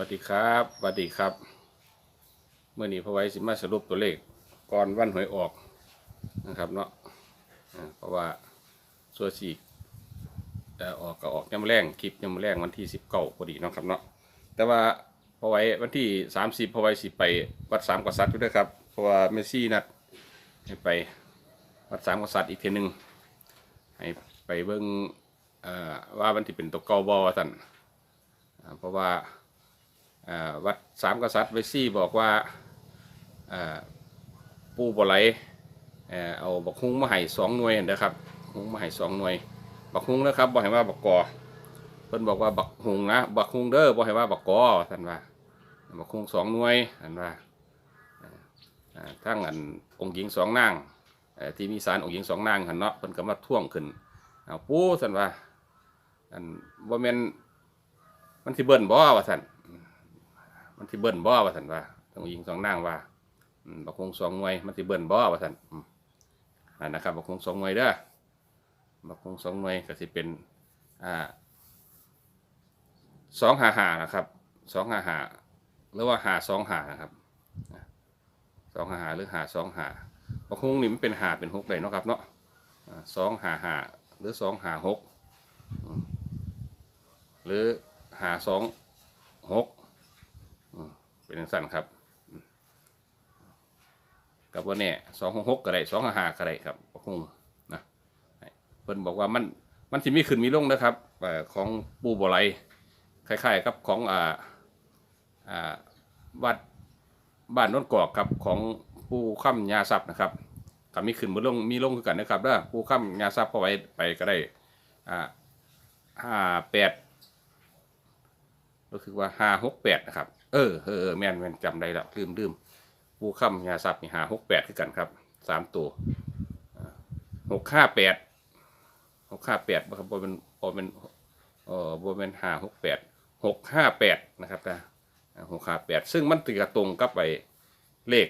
วัสดีครับสวัสดีครับ เมื่อนี้พอไว้สิมาสรุปตัวเลขก่อนวันหวยออกนะครับเนาะเพราะว่าส่วนสีเอ่อออกก็ออกยำแรงคลิปยำแรงวันที่สิบเก้าพอดีนะครับเนาะแต่ว่าพอไว้วันที่สามสิบพอไว้สิไปวัดสามกษัตริย์ด้วยครับเพราะว่าเมซี่นัดให้ไปวัดสามกษัตริย์อีกเทีนึงให้ไปเบิ่งเอ่อว่ามันที่เป็นตัวเก่าบอสันเพราะว่า วัดสามกษัตริย์เวซี่บอกว่าปูบ่ไหลเอ่อเอาบักฮุ้งมาให้สองหน่วยนะครับฮุ้งมาให้สองหน่วย บักฮุ้งนะครับบอกให้ว่าบักกอเพิ่นบอกว่าบักฮุงนะบักฮุงเด้อบอกให้ว่าบักกอท่านว่าบักฮุงสองหน่วยท่านว่าทั้งอันองค์หญิงสองนางที่มีสารองค์หญิงสองนางหันเนาะเพิ่นก็มาท่วงขึ้นเอาปูท่านว่าอันบ่แม่นมันสิเบิ่นบ่ว่าท่าน มันสิเบิ่นบ่ว่าซั่นว่าต้องยิงสองนางว่าบักคงสองหน่วยมันสิเบิ่นบ่ว่าซั่นอืมอันนะครับบักคงสองหน่วยเด้อบักคงสองหน่วยก็สิเป็นอ่าสองหาหานะครับสองหาหาหรือว่าหาสองหานะครับสองหาหาหรือหาสองหาบักคงนี่มันเป็นหาเป็นหกเลยเนาะครับเนาะสองหาหาหรือสองหาหกหรือหาสองหก เป็นจังสั้นครับกับว่าเนี่ยสองหกก็ได้สองห้าก็ได้ครับก็คงนะเพิ่นบอกว่ามันมันสิมีขึ้นมีลงนะครับอของปูบ่ไหลคล้ายๆกับของอ่าอ่าวัดบ้านโนนกอกครับของปูค่ำยาซับนะครับก็มีขึ้นมีลงมีลงคือกันนะครับเด้อปูค่ำยาซับพอไว้ไปก็ได้อ่าห้าแปดก็คือว่าห้าหกแปดนะครับ เออเออเออแม่นแม่นจำได้แล้วลืมลืมปูค่ำยาซับนี่หาหกแปดคือกันครับสามตัวหกห้าแปดหกห้าแปดครับบนเป็นบนเป็นเออบนเป็นหาหกแปดหกห้าแปดนะครับนะหกห้าแปดซึ่งมันติดตรงกับไปเลข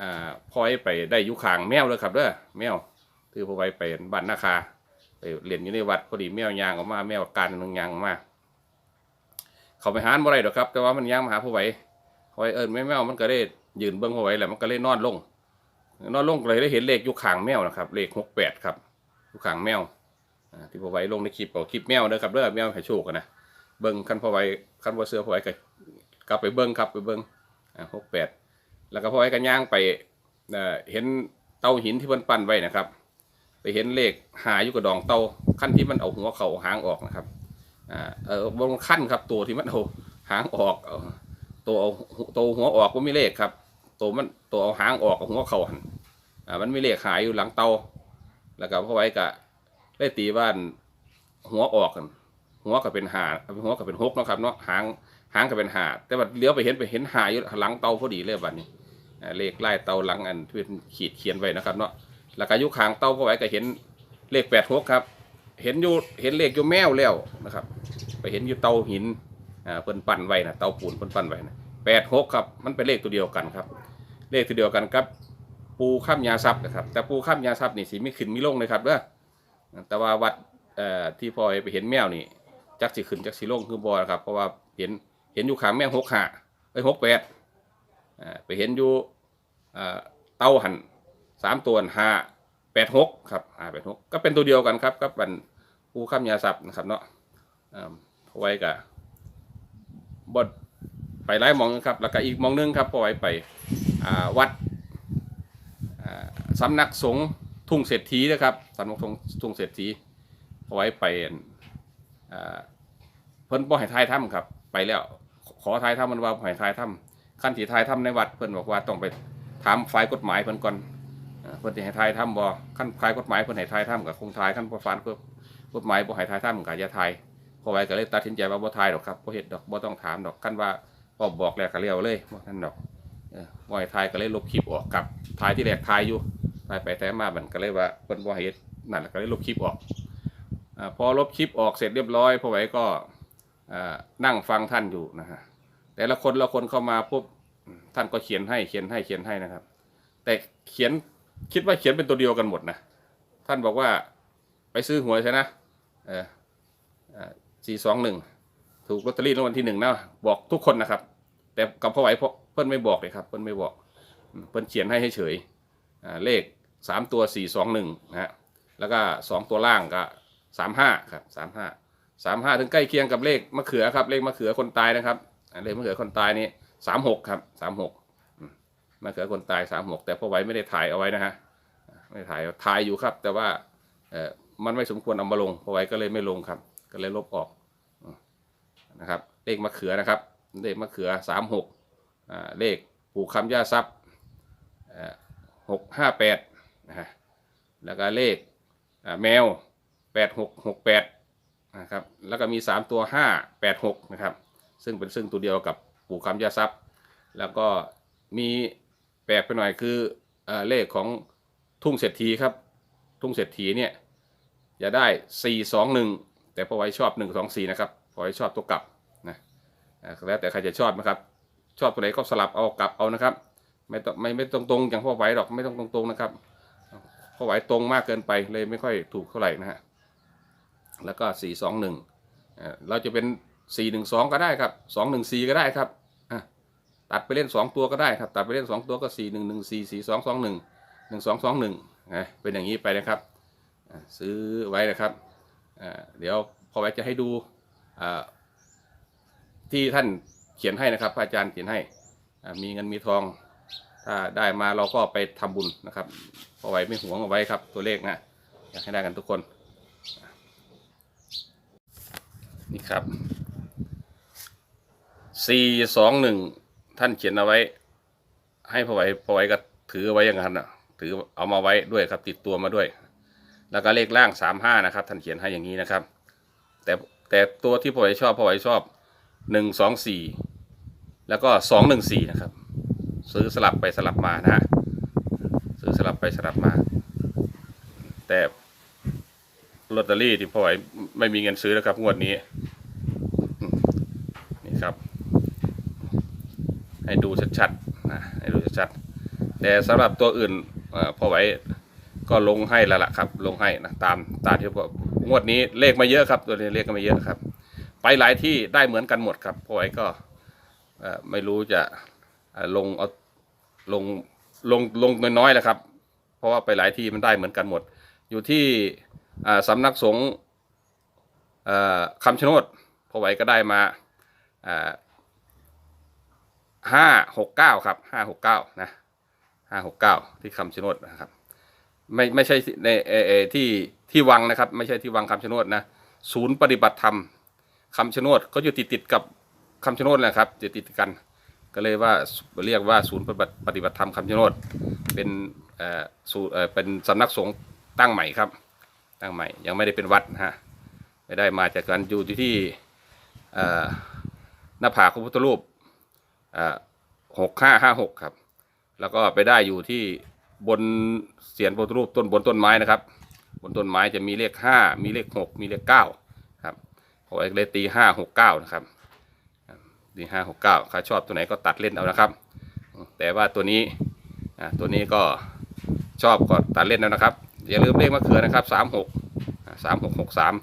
อ่าพอยไปได้ยุคางแมวเลยครับเด้อแมวคือพอไปไปบ้านนาคาไปเรียนอยู่ในวัดพอดีแมวยางออกมาแมวการนึงยางออกมา เขาไปหานบ่ได้ดอกครับ แต่ว่ามันย่างมาหาผู้ไหวผู้ไหวเอิญแม่แมวมันก็ได้ยืนเบิ้องผู้ไหวแหละมันก็เลยนอนลง นอนลงเลยได้เห็นเลขอยู่ขางแมวนะครับเลขหกแปดครับอยู่ขางแมวที่ผู้ไหวลงในคลิปเอาคลิปแมวเด้อครับเด้อแมวให้โชคกันนะเบิ้งคันผู้ไหวคันบ่เสือผู้ไหวก็กลับไปเบิ้งครับไปเบิ้งอ่าหกแปดแล้วก็ผู้ไหวก็ย่างไปเอ่อเห็นเตาหินที่เพิ่นปั้นไว้นะครับ ไปเห็นเลขหาอยู่กับดองเตาขั้นที่มันเอาหัวเข่าหางออกนะครับ อ่าเออบนขั้นครับตัวที่มันเอาหางออกตัวเอาตัวหัวออกก็มีเลขครับ ตัวมันตัวเอาหางออกกับหัวเข่าหันอ่ามันมีเลขหายอยู่หลังเตาแล้วก็พอไว้กะได้ตีบ้านหัวออกกันหัวก็เป็นหาหัวก็เป็นหกเนาะครับเนาะหางหางก็เป็นหาแต่ว่าเลี้ยวไปเห็นไปเห็นหาอยู่หลังเตาพอดีเลยบัดนี้เลขไล่เตาหลังอันที่เป็นขีดเขียนไว้นะครับเนาะแล้วก็ยุคางเตาพอไว้ก็เห็นเลขแปดหกครับ เห็นอยู่เห็นเลขอยู่แมวแล้วนะครับ ไปเห็นอยู่เตาหินอ่าเพิ่นปั้นไว้นะเตาปูนเพิ่นปั้นไว้นะแปดหกครับมันเป็นเลขตัวเดียวกันครับ เลขตัวเดียวกันครับ ปูข้ามยาซับนะครับ แต่ปูข้ามยาซับนี่สิไม่ขึ้นไม่ลงเลยครับเด้อแต่ว่าวัดเอ่อที่พลอยไปเห็นแมวนี่จักสิขึ้นจักสิลงคือบ่นะครับเพราะว่าเห็นเห็นอยู่ขางแมวหกห้าไอ้หกแปดอ่าไปเห็นอยู่อ่าเตาหันสามตัวห้า แปดหกครับห้าแปดหกก็เป็นตัวเดียวกันครับกับมันผู้ข้ามยาสับนะครับเนาะเอาไว้กับบดไปไล่มองนะครับ แล้วก็อีกมองหนึงครับเอาไว้ไปวัดสำนักสงฆ์ทุ่งเศรษฐีนะครับสำนักสงฆ์ทุ่งเศรษฐีเอาไว้ไปเพิ่นบ่ให้ทายถ้ำครับ ไปแล้วขอทายถ้ำมันว่าให้ทายถ้ำขั้นที่ทายถ้ำในวัดเพิ่นบอกว่าต้องไปถามฝ่ายกฎหมายเพิ่นก่อน เพิ่นสิให้ทายถ้ำบ่ขั้นฝ่ายกฎหมายเพิ่นให้ทายถ้ำกับคงทายขั้นบ่ฟานก็กฎหมายบ่ให้ทายถ้ำกับยาทายพอไว้ก็เลยตัดสินใจว่าบ่ทายดอกครับบ่เฮ็ดดอกบ่ต้องถามดอกคันว่าพอบอกแล้วก็เลี้ยวเลยบ่นั่นดอกเออบ่ให้ทายก็เลยลบคลิปออกครับทายที่แรกทายอยู่ทายไปทายมามันก็เลยว่าเพิ่นบ่ให้เฮ็ดนั่นแหละก็เลยลบคลิปออกอพอลบคลิปออกเสร็จเรียบร้อยพอไว้ก็นั่งฟังท่านอยู่นะฮะแต่ละคนละคนเข้ามาปุ๊บท่านก็เขียนให้เขียนให้เขียนให้นะครับ แต่เขียน คิดว่าเขียนเป็นตัวเดียวกันหมดนะ ท่านบอกว่าไปซื้อหวยใช่นะเออสี่สองหนึ่งถูกลอตเตอรี่รางวัลที่หนึ่งนะบอกทุกคนนะครับ แต่กับพ่อไหวเเพิ่นไม่บอกเลยครับ เพิ่นไม่บอก เพิ่นเขียนให้เฉยเลขสามตัวสี่สองหนึ่งนะฮะแล้วก็สองตัวล่างก็สามห้าครับสามห้าสามห้าถึงใกล้เคียงกับเลขมะเขือครับ เลขมะเขือคนตายนะครับเลขมะเขือคนตายนี่สามหกครับสามหก มะเขือคนตายสามหกแต่พ่อไหวไม่ได้ถ่ายเอาไว้นะฮะไม่ถ่ายถ่ายอยู่ครับ แต่ว่าเออมันไม่สมควรเอามาลงพ่อไหวก็เลยไม่ลงครับ ก็เลยลบออกนะครับ เลขมะเขือนะครับ เลขมะเขือสามหกเลขปู่คำย่าทรัพย์หกห้าแปดนะฮะแล้วก็เลขแมวแปดหกหกแปดนะครับแล้วก็มีสามตัวห้าแปดหกนะครับ ซึ่งเป็นซึ่งตัวเดียวกับปู่คำยาทรัพย์แล้วก็มี แปลกไปหน่อยคืออเลขของทุ่งเศรษฐีครับ ทุ่งเศรษฐีเนี่ยจะได้สี่สองหนึ่งแต่พอไว้ชอบหนึ่งสองสี่นะครับพอไว้ชอบตัวกลับนะแล้วแต่ใครจะชอบนะครับ ชอบตัวไหนก็สลับเอากลับเอานะครับ ไม่ต้องไม่ไม่ตรงตรงๆอย่างพ่อไว้หรอกไม่ต้องตรงตรงๆนะครับพ่อไว้ตรงมากเกินไปเลยไม่ค่อยถูกเท่าไหร่นะฮะแล้วก็สี่สองหนึ่งเราจะเป็นสี่หนึ่งสองก็ได้ครับสองหนึ่งสี่ก็ได้ครับ ตัดไปเล่นสองตัวก็ได้ครับ ตัดไปเล่นสองตัวก็สี่หนึ่งหนึ่งสี่สี่สองสองหนึ่งหนึ่งสองสองหนึ่งเป็นอย่างนี้ไปนะครับ ซื้อไว้นะครับ เดี๋ยวพอไว้จะให้ดูที่ท่านเขียนให้นะครับอาจารย์เขียนให้ มีเงินมีทอง ถ้าได้มาเราก็ไปทำบุญนะครับพอไว้ไม่หวงเอาไว้ครับ ตัวเลขนะอยากให้ได้กันทุกคน นี่ครับสี่สองหนึ่ง ท่านเขียนเอาไว้ ให้พอไว้พอไว้ก็ถือไว้อย่างนั้นนะถือเอามาไว้ด้วยครับ ติดตัวมาด้วย แล้วก็เลขล่างสามห้านะครับ ท่านเขียนให้อย่างนี้นะครับ แต่แต่ตัวที่พอไว้ชอบพอไว้ชอบหนึ่งสองสี่แล้วก็สองหนึ่งสี่นะครับ ซื้อสลับไปสลับมานะฮะซื้อสลับไปสลับมา แต่ลอตเตอรี่ที่พ่อไหวไม่มีเงินซื้อแล้วครับงวดนี้นี่ครับ ให้ดูชัดๆนะให้ดูชัดๆแต่สำหรับตัวอื่นอพ่อไหวก็ลงให้แล้วล่ะครับ ลงให้นะตามตามที่พ่องวดนี้เลขมาเยอะครับ ตัวนี้เลขก็ไม่เยอะครับ ไปหลายที่ได้เหมือนกันหมดครับพ่อไหวก็ไม่รู้จะลงเอาลงลงลงน้อยๆแหละครับ เพราะว่าไปหลายที่มันได้เหมือนกันหมด อยู่ที่อ่าสำนักสงฆ์คำชะโนดพอไหวก็ได้มา ห้าหกเก้าครับห้าหกเก้านะห้าหกเก้าที่คำชะโนดนะครับ ไม่ไม่ใช่ในเอเอที่ที่วังนะครับ ไม่ใช่ที่วังคำชะโนดนะศูนย์ปฏิบัติธรรมคำชะโนดก็อยู่ติดติดกับคำชะโนดแหละครับจะติดกัน ก็เลยว่าเรียกว่าศูนย์ปฏิบัติปฏิบัติธรรมคำชะโนดเป็นเอ่อสูเอ่อเป็นสำนักสงฆ์ตั้งใหม่ครับ ตั้งใหม่ยังไม่ได้เป็นวัดนะฮะไม่ได้มาจากการอยู่ที่เอ่อหน้าผาพระพุทธรูป หกห้าห้าหกครับ แล้วก็ไปได้อยู่ที่บนเสียนพระรูปต้นบนต้นไม้นะครับ บนต้นไม้จะมีเลขห้ามีเลขหกมีเลขเก้าครับพอเอกเลยตีห้าหกเก้านะครับตีห้าหกเก้าใครชอบตัวไหนก็ตัดเล่นเอานะครับ แต่ว่าตัวนี้ตัวนี้ก็ชอบก็ตัดเล่นเอานะครับ อย่าลืมเลขมะเขือนะครับสามหกสามหกหกสาม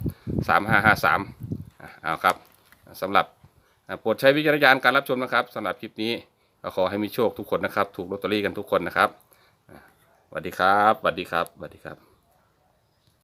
สามห้าห้าสามเอาครับสำหรับ โปรดใช้วิจารณญาณการรับชมนะครับสำหรับคลิปนี้ก็ขอให้มีโชคทุกคนนะครับ ถูกลอตเตอรี่กันทุกคนนะครับสวัสดีครับสวัสดีครับสวัสดีครับ